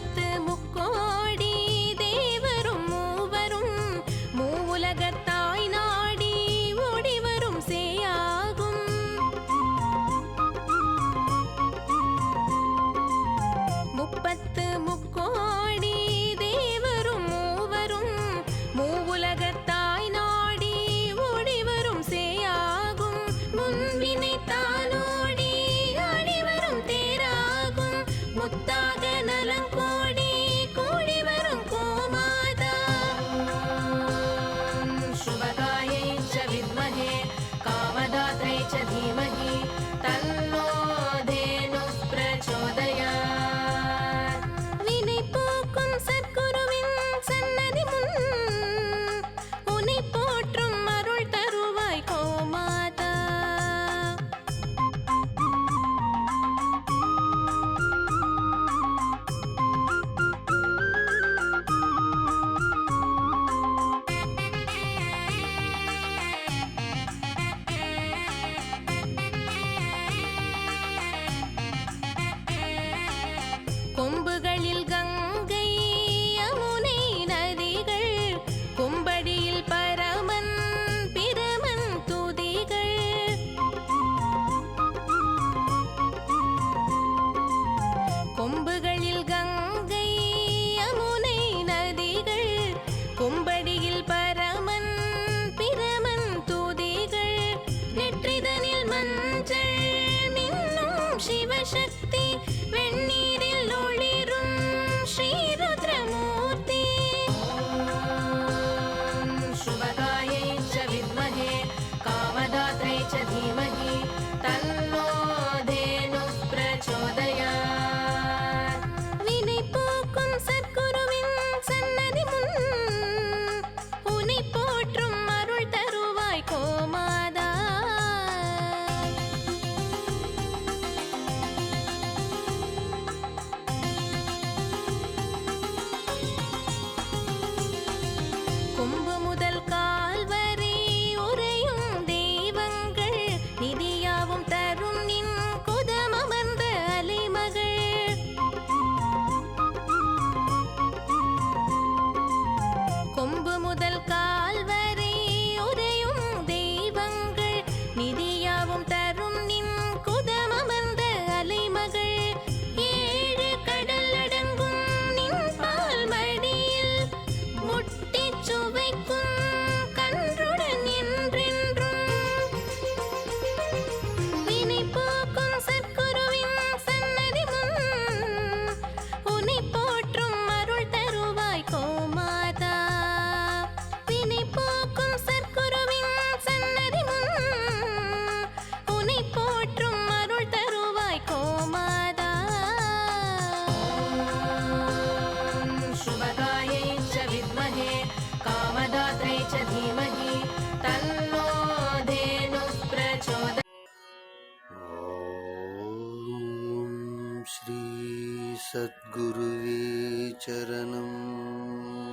பத்து முக்கோடி தேவரும் மூவரும் மூவுலகத்தாய் நாடி ஓடிவரும் சேயாகும். முப்பத்து முக்கோடி தேவரும் மூவரும் மூவுலகத்தாய் நாடி ஓடிவரும் சேயாகும். முன்வினை தானோடி ஆடிவரும் தேராகும். முத்தா மயில் கங்கை சுவைக்கும் श्रीसद्गुरुवे चरणम्